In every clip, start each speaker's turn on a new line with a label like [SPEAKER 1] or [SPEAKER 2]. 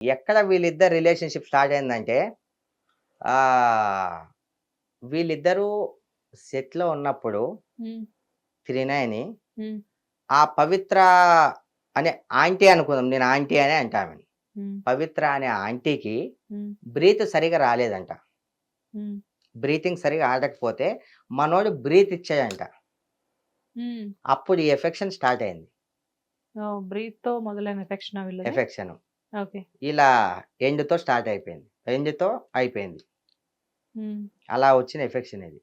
[SPEAKER 1] ఎక్కడ వీళ్ళిద్దరు relationship start అయిందంటే వీళ్ళిద్దరూ సెట్లో ఉన్నప్పుడు త్రినయని ఆ పవిత్ర అనే ఆంటీ అనుకుందాం నేను ఆంటీ అనే అంటామని పవిత్ర అనే ఆంటీకి బ్రీత్ సరిగా రాలేదంట. బ్రీతింగ్ సరిగా ఆడకపోతే మనోడు బ్రీత్ ఇచ్చాడంట. అప్పుడు ఈ ఎఫెక్షన్ స్టార్ట్ అయింది.
[SPEAKER 2] బ్రీత్తో మొదలైన ఎఫెక్షన్.
[SPEAKER 1] ఇలా ఎండ్తో స్టార్ట్ అయిపోయింది. ఎండ్తో అయిపోయింది. అలా వచ్చిన ఎఫెక్షన్ ఇది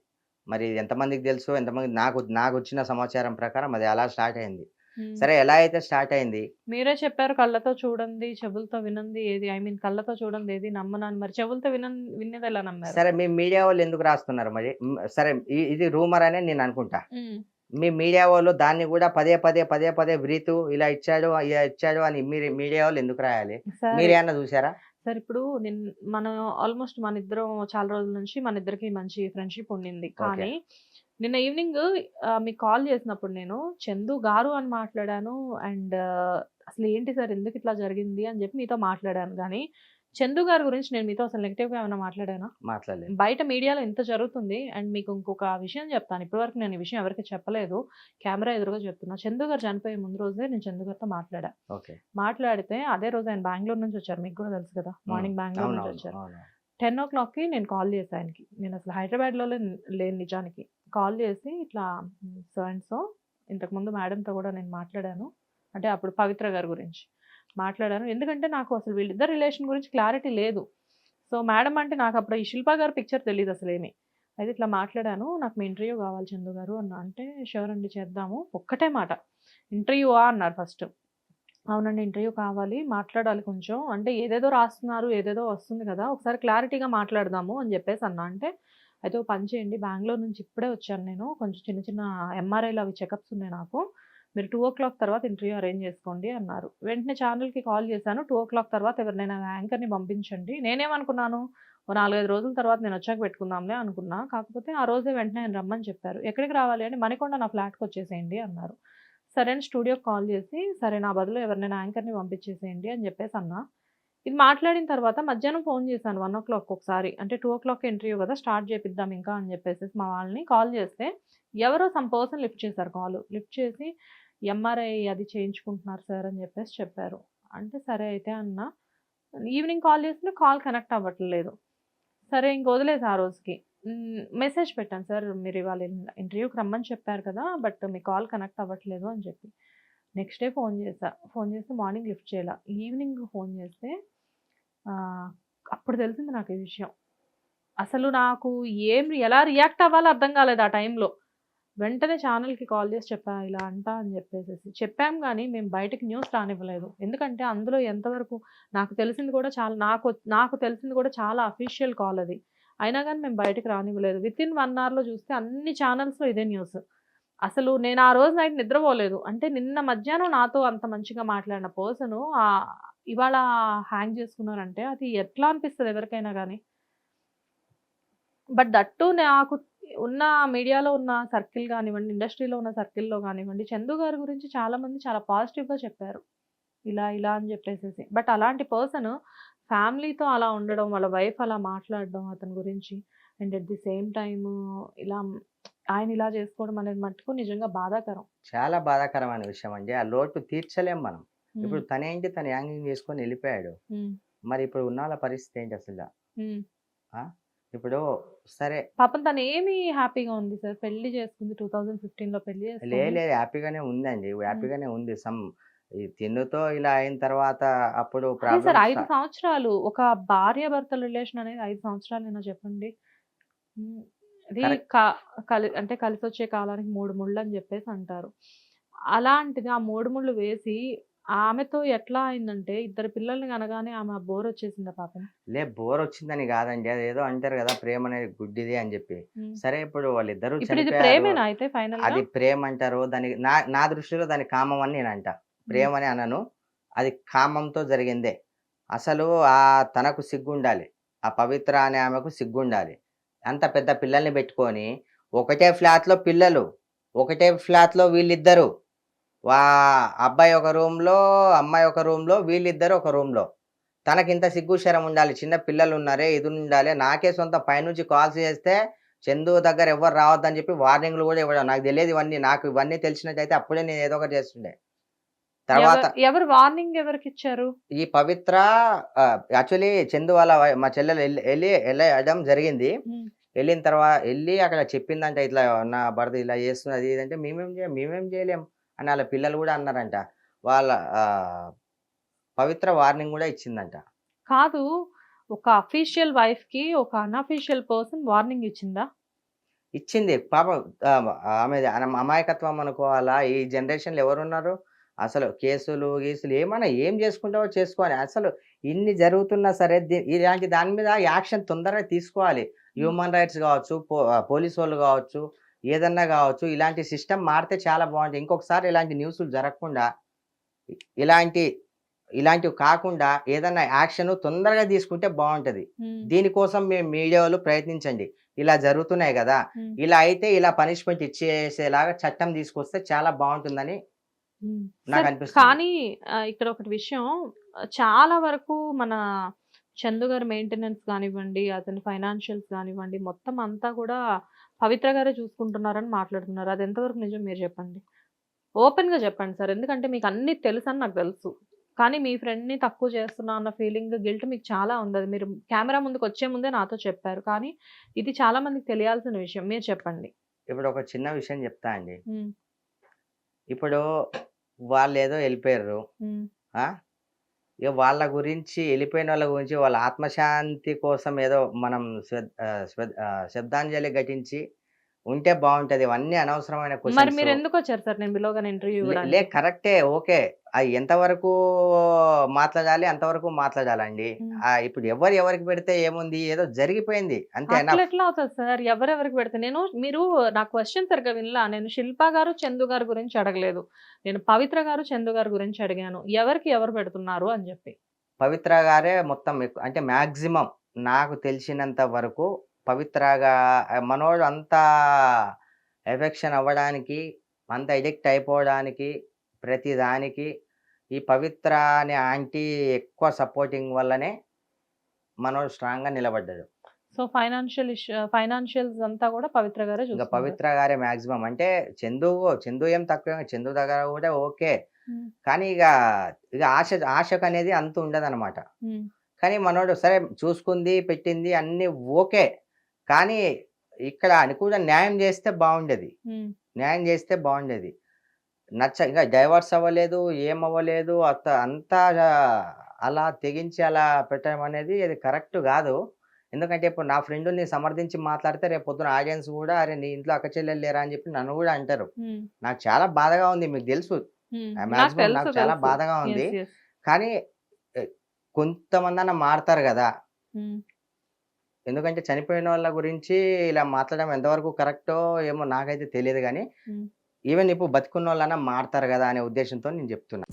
[SPEAKER 1] మరి ఇది ఎంతమందికి తెలుసు? ఎంతమంది నాకు నాకు వచ్చిన సమాచారం ప్రకారం అది అలా స్టార్ట్ అయింది. సరే ఎలా అయితే స్టార్ట్ అయింది?
[SPEAKER 2] మీరే చెప్పారు కళ్ళతో చూడండి చెవులతో వినంది ఏది ఐ మీన్ కళ్ళతో చూడండి ఏది నమ్మనాను మరి చెవులతో విన వినేది ఎలా నమ్మారు?
[SPEAKER 1] సరే మీ మీడియా వాళ్ళు ఎందుకు రాస్తున్నారు మరి? సరే ఇది రూమర్ అనే నేను అనుకుంటా. మీ మీడియా వాళ్ళు దాన్ని కూడా పదే పదే పదే పదే బ్రీతు ఇలా ఇచ్చాడు ఇలా ఇచ్చాడు అని మీరు మీడియా వాళ్ళు ఎందుకు రాయాలి? మీరేమన్నా చూసారా?
[SPEAKER 2] సార్ ఇప్పుడు నిన్ మనం ఆల్మోస్ట్ మన ఇద్దరం చాలా రోజుల నుంచి మన ఇద్దరికి మంచి ఫ్రెండ్షిప్ ఉండింది. కానీ నిన్న ఈవినింగ్ మీకు కాల్ చేసినప్పుడు నేను చందు గారు అని మాట్లాడాను అండ్ అసలు ఏంటి సార్ ఎందుకు ఇట్లా జరిగింది? అని చెప్పి మీతో మాట్లాడాను. కానీ చందు గారి గురించి నేను మీతో అసలు నెగిటివ్గా ఏమైనా మాట్లాడానా?
[SPEAKER 1] మాట్లాడలేదు.
[SPEAKER 2] బయట మీడియాలో ఇంత జరుగుతుంది అండ్ మీకు ఇంకొక విషయం చెప్తాను. ఇప్పటివరకు నేను ఈ విషయం ఎవరికి చెప్పలేదు. కెమెరా ఎదురుగా చెప్తున్నా. చందు గారు చనిపోయే ముందు రోజే నేను చందు గారితో మాట్లాడా. మాట్లాడితే అదే రోజు ఆయన బెంగళూరు నుంచి వచ్చారు. మీకు కూడా తెలుసు కదా? మార్నింగ్ బెంగళూరు నుంచి వచ్చారు. టెన్ ఓ క్లాక్కి నేను కాల్ చేశాను ఆయనకి. నేను అసలు హైదరాబాద్లో లేను నిజానికి. కాల్ చేసి ఇట్లా సో అండ్ సో ఇంతకుముందు మేడంతో కూడా నేను మాట్లాడాను. అంటే అప్పుడు పవిత్ర గారి గురించి. మాట్లాడాను. ఎందుకంటే నాకు అసలు వీళ్ళిద్దరు రిలేషన్ గురించి క్లారిటీ లేదు. సో మేడం అంటే నాకు అప్పుడు ఈ శిల్పా గారి పిక్చర్ తెలియదు అసలు ఏమి. అయితే ఇట్లా మాట్లాడాను. నాకు మీ ఇంటర్వ్యూ కావాలి చందు గారు అన్న అంటే షూర్ అండి చేద్దాము. ఒక్కటే మాట. ఇంటర్వ్యూవా అన్నారు ఫస్ట్ అవునండి ఇంటర్వ్యూ కావాలి. మాట్లాడాలి కొంచెం. అంటే ఏదేదో రాస్తున్నారు ఏదేదో వస్తుంది కదా. ఒకసారి క్లారిటీగా మాట్లాడదాము అని చెప్పేసి అన్న. అంటే అయితే పని చేయండి. బెంగళూరు నుంచి ఇప్పుడే వచ్చాను నేను. కొంచెం చిన్న చిన్న ఎంఆర్ఐలు అవి చెకప్స్ ఉన్నాయి నాకు. మీరు టూ ఓ క్లాక్ తర్వాత ఇంటర్వ్యూ అరేంజ్ చేసుకోండి అన్నారు. వెంటనే ఛానల్కి కాల్ చేశాను. టూ ఓ క్లాక్ తర్వాత ఎవరినైనా యాంకర్ని పంపించండి. నేనేమనుకున్నాను? ఓ నాలుగైదు రోజుల తర్వాత నేను వచ్చాక పెట్టుకుందాంలే అనుకున్నా. కాకపోతే ఆ రోజే వెంటనే ఆయన రమ్మని చెప్పారు. ఎక్కడికి రావాలి అని మణికొండ నా ఫ్లాట్కి వచ్చేసేయండి అన్నారు. సరే అని స్టూడియోకి కాల్ చేసి సరే నా బదులు ఎవరినైనా యాంకర్ని పంపించేసేయండి అని చెప్పేసి అన్నా. ఇది మాట్లాడిన తర్వాత మధ్యాహ్నం ఫోన్ చేశాను వన్ ఓ క్లాక్ ఒకసారి. అంటే టూ ఓ క్లాక్ ఇంటర్వ్యూ కదా స్టార్ట్ చేపిద్దాం ఇంకా అని చెప్పేసి మా వాళ్ళని కాల్ చేస్తే ఎవరో సమ్ పర్సన్ లిఫ్ట్ చేశారు కాల్ లిఫ్ట్ చేసి ఎంఆర్ఐ అది చేయించుకుంటున్నారు సార్ అని చెప్పేసి చెప్పారు. అంటే సరే అయితే అన్న ఈవినింగ్ కాల్ చేస్తే కాల్ కనెక్ట్ అవ్వట్లేదు. సరే ఇంక వదిలేదు ఆ రోజుకి. మెసేజ్ పెట్టాను సార్ మీరు ఇవాళ ఇంటర్వ్యూకి రమ్మని చెప్పారు కదా బట్ మీ కాల్ కనెక్ట్ అవ్వట్లేదు అని చెప్పి. నెక్స్ట్ డే ఫోన్ చేశా. ఫోన్ చేస్తే మార్నింగ్ లిఫ్ట్ చేయాల. ఈవినింగ్ ఫోన్ చేస్తే అప్పుడు తెలిసింది నాకు ఈ విషయం. అసలు నాకు ఏం ఎలా రియాక్ట్ అవ్వాలో అర్థం కాలేదు ఆ టైంలో. వెంటనే ఛానల్కి కాల్ చేసి చెప్పా ఇలా అంటా అని చెప్పేసి చెప్పాం కానీ మేము బయటకు న్యూస్ రానివ్వలేదు. ఎందుకంటే అందులో ఎంతవరకు నాకు తెలిసింది కూడా చాలా నాకు నాకు తెలిసింది కూడా చాలా అఫీషియల్ కాల్ అది. అయినా కానీ మేము బయటకు రానివ్వలేదు. విత్ ఇన్ వన్ అవర్లో చూస్తే అన్ని ఛానల్స్లో ఇదే న్యూస్. అసలు నేను ఆ రోజు నైట్ నిద్రపోలేదు. అంటే నిన్న మధ్యాహ్నం నాతో అంత మంచిగా మాట్లాడిన పర్సన్ ఇవాళ హ్యాంగ్ చేసుకున్నారంటే అది ఎట్లా అనిపిస్తుంది ఎవరికైనా కానీ. బట్ దట్టు నాకు ఉన్న మీడియాలో ఉన్న సర్కిల్ కానివ్వండి ఇండస్ట్రీలో ఉన్న సర్కిల్లో కానివ్వండి చందు గారి గురించి చాలా మంది చాలా పాజిటివ్గా చెప్పారు. ఇలా ఇలా అని చెప్పేసేసి. బట్ అలాంటి పర్సన్ ఫ్యామిలీతో అలా ఉండడం వాళ్ళ వైఫ్ అలా మాట్లాడడం అతని గురించి and at the same time ఇలా ఆయన ఇలా చేసుకోవడం అనేది మట్టుకు నిజంగా బాధాకరం.
[SPEAKER 1] చాలా బాధాకరమైన విషయం అండి. ఆ లోటు తీర్చలేం మనం. ఇప్పుడు తనేంటి తను యాంగింగ్ చేసుకొని వెళ్ళిపోయాడు. మరి ఇప్పుడు ఉన్న వాళ్ళ పరిస్థితి ఏంటి అసలు. ఇప్పుడు సరే.
[SPEAKER 2] పాపం తను ఏమి హ్యాపీగా ఉంది సార్? పెళ్ళి చేసుకుంది టూ థౌజండ్
[SPEAKER 1] ఫిఫ్టీన్లో
[SPEAKER 2] పెళ్ళి
[SPEAKER 1] లేదు హ్యాపీగానే ఉందండి. హ్యాపీగానే ఉంది. సమ్ ఈ తిన్నుతో ఇలా అయిన తర్వాత అప్పుడు
[SPEAKER 2] అదే సార్ ఐదు సంవత్సరాలు ఒక భార్య భర్తల రిలేషన్ అనేది ఐదు సంవత్సరాలు చెప్పండి?
[SPEAKER 1] Correct.
[SPEAKER 2] క- కలి అంటే కలిసి వచ్చే కాలానికి మూడు ముళ్ళు అని చెప్పేసి అంటారు. అలాంటిది ఆ మూడు ముళ్ళు వేసి ఆమెతో ఎట్లా అయిందంటే ఇద్దరు పిల్లల్ని కనగానే ఆమె బోర్ వచ్చేసింది పాపం?
[SPEAKER 1] లే బోర్ వచ్చిందని కాదండి. అది ఏదో అంటారు కదా ప్రేమ అనేది గుడ్డిది అని చెప్పి. సరే ఇప్పుడు వాళ్ళిద్దరూ అది ప్రేమ అంటారు. దానికి నా నా దృష్టిలో దాని కామం అని నేను అంట. ప్రేమ అని అనను. అది కామంతో జరిగిందే. అసలు ఆ తనకు సిగ్గుండాలి. ఆ పవిత్ర అనే ఆమెకు సిగ్గుండాలి. అంత పెద్ద పిల్లల్ని పెట్టుకొని ఒకటే ఫ్లాట్లో పిల్లలు ఒకటే ఫ్లాట్లో వీళ్ళిద్దరు వా అబ్బాయి ఒక రూమ్లో అమ్మాయి ఒక రూమ్లో వీళ్ళిద్దరు ఒక రూమ్లో. తనకి ఇంత సిగ్గుశరం ఉండాలి. చిన్న పిల్లలు ఉన్నారే ఇది ఉండాలి నాకే సొంత పైనుంచి కాల్స్ చేస్తే చందు దగ్గర ఎవరు రావద్దని చెప్పి వార్నింగ్లు కూడా ఇవ్వడం. నాకు తెలియదు ఇవన్నీ. నాకు ఇవన్నీ తెలిసినట్టయితే అప్పుడే నేను ఏదో ఒకటి చేస్తుండే. తర్వాత
[SPEAKER 2] ఎవరు- వార్నింగ్ ఎవరికి ఇచ్చారు?
[SPEAKER 1] ఈ పవిత్ర యాక్చువల్లీ చందు వాళ్ళ మా చెల్లెలు వెళ్ళి వెళ్ళి వెళ్ళడం జరిగింది. వెళ్ళిన తర్వాత వెళ్ళి అక్కడ చెప్పిందంట ఇట్లా నా భర్త ఇలా చేస్తున్నది ఇది అంటే మేమేం చేయం మేమేం చేయలేం. అని వాళ్ళ పిల్లలు కూడా అన్నారంట. వాళ్ళ పవిత్ర వార్నింగ్ కూడా ఇచ్చిందంట.
[SPEAKER 2] కాదు ఒక అఫీషియల్ వైఫ్కి ఒక అన్అఫీషియల్ పర్సన్ వార్నింగ్ ఇచ్చిందా?
[SPEAKER 1] ఇచ్చింది. పాప ఆమె అమాయకత్వం అనుకోవాలా? ఈ జనరేషన్లో ఎవరున్నారు? అసలు కేసులు గీసులు ఏమైనా ఏం చేసుకుంటావో చేసుకోవాలి అసలు ఇన్ని జరుగుతున్నా సరే ఇలాంటి దాని మీద యాక్షన్ తొందరగా తీసుకోవాలి. హ్యూమన్ రైట్స్ కావచ్చు పో పోలీస్ వాళ్ళు కావచ్చు ఏదన్నా కావచ్చు ఇలాంటి సిస్టమ్ మారితే చాలా బాగుంటుంది. ఇంకొకసారి ఇలాంటి న్యూస్లు జరగకుండా ఇలాంటి ఇలాంటివి కాకుండా ఏదన్నా యాక్షన్ తొందరగా తీసుకుంటే బాగుంటది. దీనికోసం మేము మీడియా వాళ్ళు ప్రయత్నించండి. ఇలా జరుగుతున్నాయి కదా. ఇలా అయితే ఇలా పనిష్మెంట్ ఇచ్చేసేలాగా చట్టం తీసుకొస్తే చాలా బాగుంటుందని. నాకు అనిపిస్తుంది.
[SPEAKER 2] కానీ ఇక్కడ ఒకటి విషయం చాలా వరకు మన చందు గారి మెయింటెనెన్స్ కానివ్వండి అతని ఫైనాన్షియల్స్ కానివ్వండి మొత్తం అంతా కూడా పవిత్ర గారే చూసుకుంటున్నారని మాట్లాడుతున్నారు. అది ఎంతవరకు నిజం మీరు చెప్పండి? ఓపెన్గా చెప్పండి సార్. ఎందుకంటే మీకు అన్ని తెలుసు అని నాకు తెలుసు. కానీ మీ friend ని తక్కువ చేస్తున్నా అన్న ఫీలింగ్ గిల్ట్ మీకు చాలా ఉంది. అది మీరు కెమెరా ముందుకు వచ్చే ముందే నాతో చెప్పారు. కానీ ఇది చాలా మందికి తెలియాల్సిన విషయం. మీరు చెప్పండి.
[SPEAKER 1] ఇప్పుడు ఒక చిన్న విషయం చెప్తా అండి. ఇప్పుడు వాళ్ళు ఏదో వెళ్ళిపోయారు? ఇక వాళ్ళ గురించి వెళ్ళిపోయిన వాళ్ళ గురించి వాళ్ళ ఆత్మశాంతి కోసం ఏదో మనం శ్రద్- శ్రద్ధాంజలి ఘటించి ఉంటే బాగుంటది. ఇవన్నీ అనవసరమైన
[SPEAKER 2] మరి. మీరు ఎందుకు వచ్చారు సార్? నేను బిలోగానే ఇంటర్వ్యూ
[SPEAKER 1] లే- కరెక్టే ఓకే. అది ఎంతవరకు మాట్లాడాలి అంతవరకు మాట్లాడాలండి. ఇప్పుడు ఎవరు ఎవరికి పెడితే ఏముంది? ఏదో జరిగిపోయింది. అంతే
[SPEAKER 2] ఎట్లా అవుతుంది సార్? ఎవరెవరికి పెడితే? నేను మీరు నా క్వశ్చన్ సరిగ్గా వినలా. నేను శిల్ప గారు చందు గారి గురించి అడగలేదు. నేను పవిత్ర గారు చందు గారి గురించి అడిగాను. ఎవరికి ఎవరు పెడుతున్నారు అని చెప్పి.
[SPEAKER 1] పవిత్ర గారే మొత్తం అంటే మాక్సిమం నాకు తెలిసినంత వరకు పవిత్రగా మనోడు అంత ఎఫెక్షన్ అవ్వడానికి అంత ఎడిక్ట్ అయిపోవడానికి ప్రతి దానికి ఈ పవిత్ర అనే ఆంటీ ఎక్కువ సపోర్టింగ్ వల్లనే మనోడు స్ట్రాంగ్గా నిలబడ్డాడు.
[SPEAKER 2] సో ఫైనాన్షియల్ ఫైనాన్షియల్స్ అంతా కూడా పవిత్ర గారే
[SPEAKER 1] ఇంకా పవిత్ర గారే మాక్సిమం. అంటే చందు చందు ఏం తక్కువ చందు దగ్గర కూడా ఓకే. కానీ ఇక ఇక ఆశ ఆశకు అనేది అంత ఉండదు
[SPEAKER 2] ఉమ్,
[SPEAKER 1] కానీ మనోడు సరే చూసుకుంది పెట్టింది అన్ని ఓకే. కానీ ఇక్కడ అని కూడా న్యాయం చేస్తే బాగుండేది. న్యాయం చేస్తే బాగుండేది. నచ్చ ఇంకా డైవర్స్ అవ్వలేదు ఏం అవ్వలేదు అత్త అంతా అలా తెగించి అలా పెట్టడం అనేది అది కరెక్ట్ కాదు. ఎందుకంటే ఇప్పుడు నా ఫ్రెండ్ని సమర్థించి మాట్లాడితే రేపు పొద్దున ఆడియన్స్ కూడా అరే నీ ఇంట్లో అక్క చెల్లెలు లేరా అని చెప్పి నన్ను కూడా అంటారు. నాకు చాలా బాధగా ఉంది మీకు తెలుసు.
[SPEAKER 2] నాకు
[SPEAKER 1] చాలా. బాధగా ఉంది. కానీ కొంతమంది అన్న మారుతారు కదా. ఎందుకంటే చనిపోయిన వాళ్ళ గురించి ఇలా మాట్లాడడం ఎంతవరకు కరెక్టో ఏమో నాకైతే తెలియదు కానీ. ఈవెన్ ఇప్పుడు బతుకున్న వాళ్ళన్నా మారుతారు కదా అనే ఉద్దేశంతో నేను చెప్తున్నా